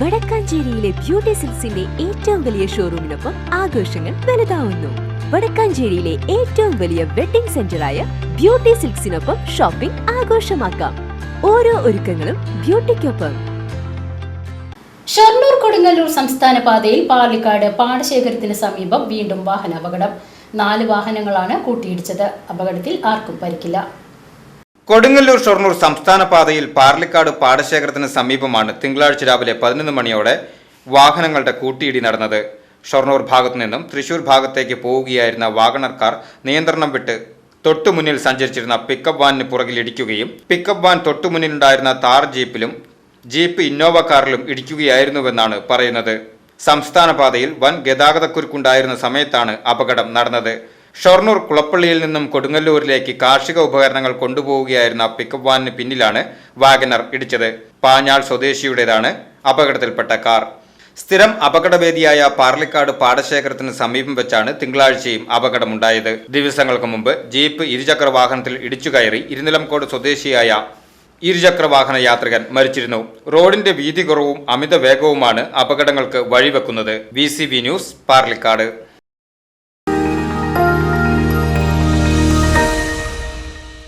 വടക്കാഞ്ചേരിയിലെ beauty സിൽസിന്റെ ഏറ്റവും വലിയ ഷോറൂമിനൊപ്പം ആഘോഷങ്ങൾ വലുതാവുന്നു. വടക്കാഞ്ചേരിയിലെ ഏറ്റവും വലിയ വെഡിംഗ് സെന്ററായ ബ്യൂട്ടി സിൽക്സിനൊപ്പം ഷോപ്പിംഗ് ആഘോഷമാക്കാം. ഓരോ ഒരുക്കങ്ങളും ബ്യൂട്ടിക്കൊപ്പം. ഷൊർണൂർ കൊടുങ്ങല്ലൂർ സംസ്ഥാന പാതയിൽ പാർലിക്കാട് പാടശേഖരത്തിന് സമീപം വീണ്ടും വാഹനാപകടം. നാല് വാഹനങ്ങളാണ് കൂട്ടിയിടിച്ചത്. അപകടത്തിൽ ആർക്കും പരിക്കില്ല. കൊടുങ്ങല്ലൂർ ഷൊർണൂർ സംസ്ഥാന പാതയിൽ പാർലിക്കാട് പാടശേഖരത്തിന് സമീപമാണ് തിങ്കളാഴ്ച രാവിലെ പതിനൊന്ന് മണിയോടെ വാഹനങ്ങളുടെ കൂട്ടിയിടി നടന്നത്. ഷൊർണൂർ ഭാഗത്തു നിന്നും തൃശൂർ ഭാഗത്തേക്ക് പോവുകയായിരുന്ന വാഗണർക്കാർ കാർ നിയന്ത്രണം വിട്ട് തൊട്ടുമുന്നിൽ സഞ്ചരിച്ചിരുന്ന പിക്കപ്പ് വാനിന് പുറകിൽ ഇടിക്കുകയും പിക്കപ്പ് വാൻ തൊട്ടുമുന്നിലുണ്ടായിരുന്ന താർ ജീപ്പിലും ജീപ്പ് ഇന്നോവ കാറിലും ഇടിക്കുകയായിരുന്നുവെന്നാണ് പറയുന്നത്. സംസ്ഥാന പാതയിൽ വൻ ഗതാഗതക്കുരുക്കുണ്ടായിരുന്ന സമയത്താണ് അപകടം നടന്നത്. ഷൊർണൂർ കുളപ്പള്ളിയിൽ നിന്നും കൊടുങ്ങല്ലൂരിലേക്ക് കാർഷിക ഉപകരണങ്ങൾ കൊണ്ടുപോവുകയായിരുന്ന പിക്കപ്പ് വാനിന് പിന്നിലാണ് വാഗനർ ഇടിച്ചത്. പാഞ്ഞാൾ സ്വദേശിയുടേതാണ് അപകടത്തിൽപ്പെട്ട കാർ. സ്ഥിരം അപകടവേദിയായ പാർലിക്കാട് പാടശേഖരത്തിന് സമീപം വെച്ചാണ് തിങ്കളാഴ്ചയും അപകടമുണ്ടായത്. ദിവസങ്ങൾക്ക് മുമ്പ് ജീപ്പ് ഇരുചക്ര വാഹനത്തിൽ ഇടിച്ചുകയറി ഇരുനിലംകോട് സ്വദേശിയായ ഇരുചക്ര വാഹന യാത്രികൻ മരിച്ചിരുന്നു. റോഡിന്റെ വീതി കുറവും അമിത വേഗവുമാണ് അപകടങ്ങൾക്ക് വഴിവെക്കുന്നത്. V news Parlikkad.